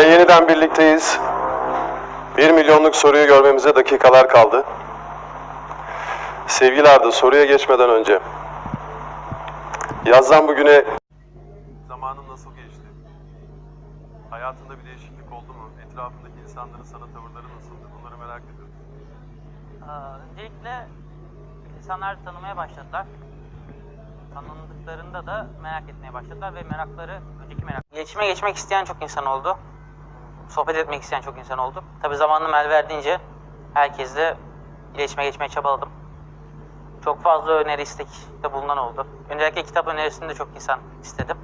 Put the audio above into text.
Ve yeniden birlikteyiz. 1 milyonluk soruyu görmemize dakikalar kaldı. Sevgili Arda, soruya geçmeden önce. Yazdan bugüne... Zamanın nasıl geçti? Hayatında bir değişiklik oldu mu? Etrafındaki insanların sana tavırları nasıldı? Bunları merak ediyorum. Ee, Öncelikle insanlar tanımaya başladılar. Tanındıklarında da merak etmeye başladılar ve merakları, önceki merak... İletişime geçmek isteyen çok insan oldu. Sohbet etmek isteyen çok insan oldu. Tabi zamanım el verdiğince herkesle iletişime geçmeye çabaladım. Çok fazla öneri istekte bulunan oldu. Özellikle kitap önerisini de çok insan istedim.